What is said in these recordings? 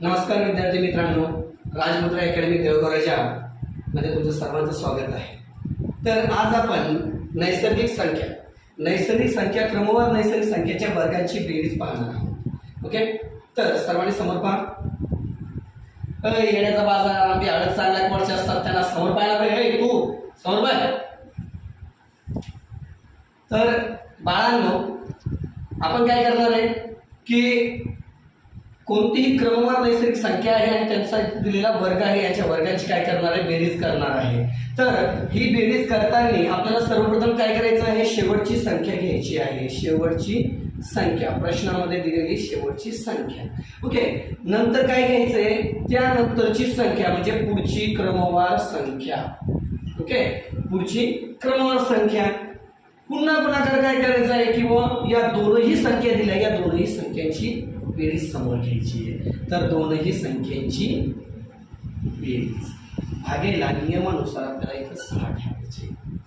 नमस्कार विद्यार्थी मित्रांनो राजमुद्रा अकॅडमी देवगराजा मध्ये तुमचं सर्वांचं स्वागत आहे. तर आज आपण नैसर्गिक संख्या नैसर्गिक संख्या क्रमवार नैसर्गिक संख्येच्या वर्गांची बेरीज पाहणार आहोत. ओके तर सर्वांनी समोर पहा. येण्याचा बाजार आंबे चालला एक वर्ष असतात त्यांना समोर पाहायला पाहिजे तू समोर पाय तर बाळांनो आपण काय करणार आहे की कोणतीही क्रमवार नैसर्गिक संख्या आहे आणि त्यांचा दिलेला वर्ग आहे याच्या वर्गाची काय करणार आहे? बेरीज करणार आहे. तर ही बेरीज करताना आपल्याला सर्वप्रथम काय करायचं आहे? शेवटची संख्या घ्यायची आहे. शेवटची संख्या. प्रश्नामध्ये दिलेली शेवटची संख्या. ओके नंतर काय घ्यायचंय? त्यानंतरची संख्या म्हणजे पुढची क्रमवार संख्या. ओके पुढची क्रमवार संख्या. पुन्हा गुणाकार काय करायचा आहे? किंवा या दोनही संख्या दिल्या या दोनही संख्यांची बेरीज समोर घ्यायची आहे. तर दोनही संख्यांची बेरीज. भागेला नियमानुसार आपल्याला इथं सहा ठेवायचे.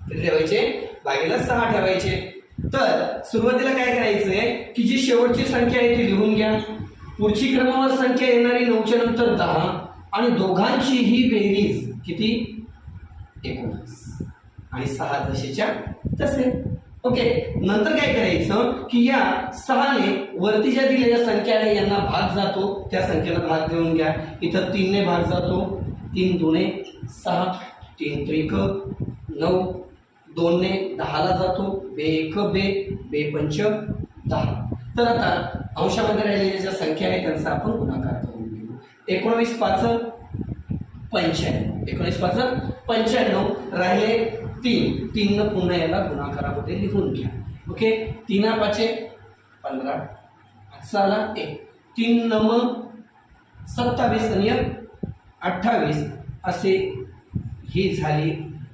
किती ठेवायचे? भागेला सहा ठेवायचे. तर सुरुवातीला काय करायचंय? की जी शेवटची संख्या आहे ती लिहून घ्या. पुढची क्रमावर संख्या येणारी नऊच्या नंतर दहा आणि दोघांची ही बेरीज किती? एकोणीस. आणि सहा जसेच्या तसे. ओके नंतर काय करायचं की या सहाने वरती ज्या दिलेल्या संख्या आहे यांना भाग जातो. त्या संख्येला भाग देऊन घ्या. इथं तीनने भाग जातो. तीन दुने सहा तीन त्रिक नऊ दोनने दहाला जातो. बे एक बे बे पंच दहा. तर आता अंशामध्ये राहिलेल्या ज्या संख्या आहेत त्यांचा आपण गुणाकार करून घेऊ. एकोणवीस पाच पंच्याण्णव. एकोणीस पाच पंच्याण्णव राहिले तीन तीन पुन्हा याला गुणाकारामध्ये लिहून घ्या. ओके? तीना पाचे पंधरा साला एक. तीन नम सत्तावीस आणि एक अठ्ठावीस. असे ही झाली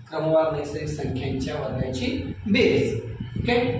क्रमवार नैसर्गिक संख्यांच्या वर्गाची बेरीज. ओके?